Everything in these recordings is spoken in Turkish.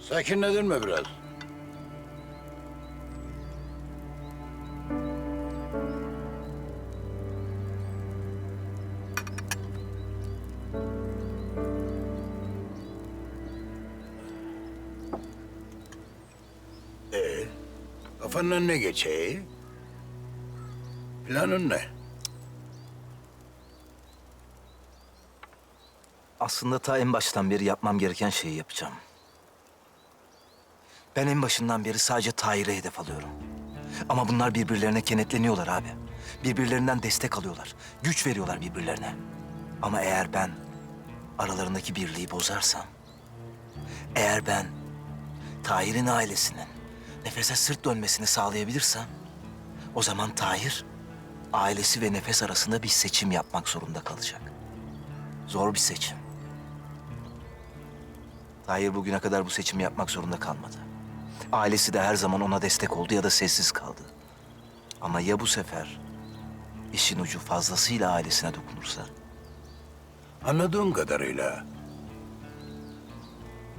Sakinledin mi biraz? Ee, kafandan ne geçeyi? Planın ne? Aslında ta en baştan beri yapmam gereken şeyi yapacağım. Ben en başından beri sadece Tahir'e hedef alıyorum. Ama bunlar birbirlerine kenetleniyorlar abi. Birbirlerinden destek alıyorlar. Güç veriyorlar birbirlerine. Ama eğer ben aralarındaki birliği bozarsam... Eğer ben Tahir'in ailesinin nefese sırt dönmesini sağlayabilirsem... O zaman Tahir ailesi ve nefes arasında bir seçim yapmak zorunda kalacak. Zor bir seçim. Tahir bugüne kadar bu seçimi yapmak zorunda kalmadı. Ailesi de her zaman ona destek oldu ya da sessiz kaldı. Ama ya bu sefer işin ucu fazlasıyla ailesine dokunursa? Anladığım kadarıyla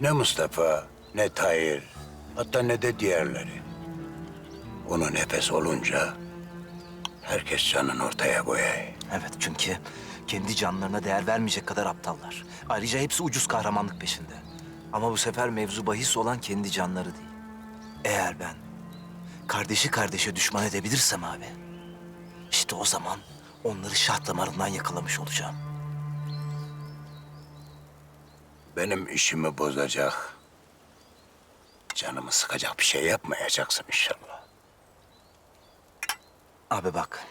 ne Mustafa, ne Tahir, hatta ne de diğerleri. Onu nefes olunca herkes canını ortaya koyay. Evet çünkü kendi canlarına değer vermeyecek kadar aptallar. Ayrıca hepsi ucuz kahramanlık peşinde. Ama bu sefer mevzu bahis olan kendi canları değil. Eğer ben kardeşi kardeşe düşman edebilirsem abi... ...işte o zaman onları şah damarından yakalamış olacağım. Benim işimi bozacak, canımı sıkacak bir şey yapmayacaksın inşallah. Abi bak.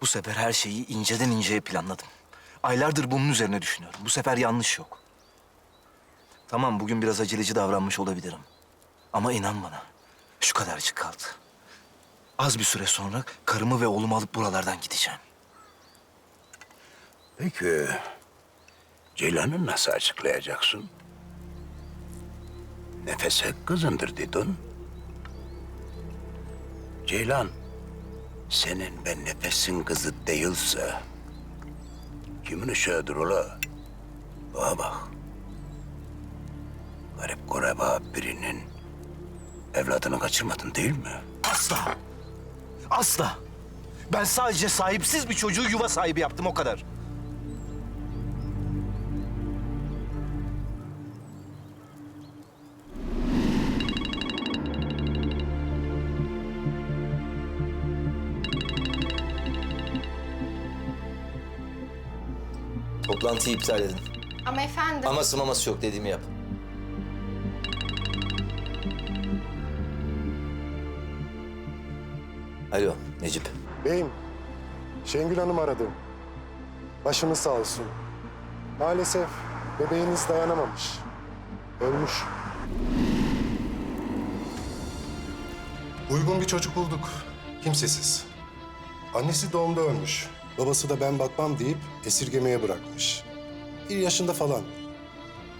Bu sefer her şeyi inceden inceye planladım. Aylardır bunun üzerine düşünüyorum. Bu sefer yanlış yok. Tamam bugün biraz aceleci davranmış olabilirim. Ama inan bana şu kadarcık kaldı. Az bir süre sonra karımı ve oğlumu alıp buralardan gideceğim. Peki Ceylan'ı nasıl açıklayacaksın? Nefese kızındır dedin. Ceylan, senin ben nefesin kızı değilse... ...kimin uşağıdır ola? Bana bak. Garip goreba birinin evladını kaçırmadın değil mi? Asla. Asla. Ben sadece sahipsiz bir çocuğu yuva sahibi yaptım o kadar. Toplantıyı iptal edin. Ama efendim... Aması maması yok dediğimi yap. Alo Necip. Beyim, Şengül Hanım aradı. Başınız sağ olsun. Maalesef bebeğiniz dayanamamış. Ölmüş. Uygun bir çocuk bulduk. Kimsesiz. Annesi doğumda ölmüş. Babası da ben bakmam deyip esirgemeye bırakmış. Bir yaşında falan.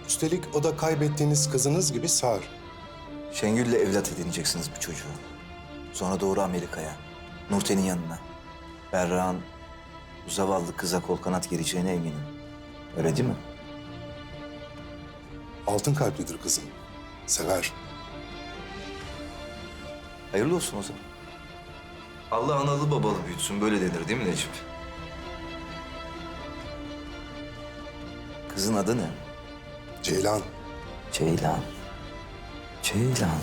Üstelik o da kaybettiğiniz kızınız gibi sağır. Şengül'le evlat edineceksiniz bu çocuğu. Sonra doğru Amerika'ya. Nurten'in yanına. Berra'nın bu zavallı kıza kol kanat gereceğine eminim. Öyle değil mi? Altın kalplidir kızım. Sever. Hayırlı olsun o zaman. Allah analı babalı büyütsün böyle denir değil mi Necip? Kızın adı ne? Ceylan. Ceylan. Ceylan.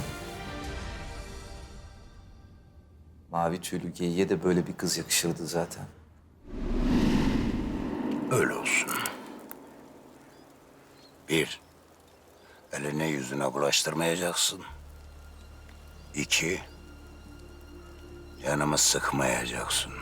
Mavi tüylü geyiğe de böyle bir kız yakışırdı zaten. Öyle olsun. Bir, eline yüzüne bulaştırmayacaksın. İki, yanımı sıkmayacaksın.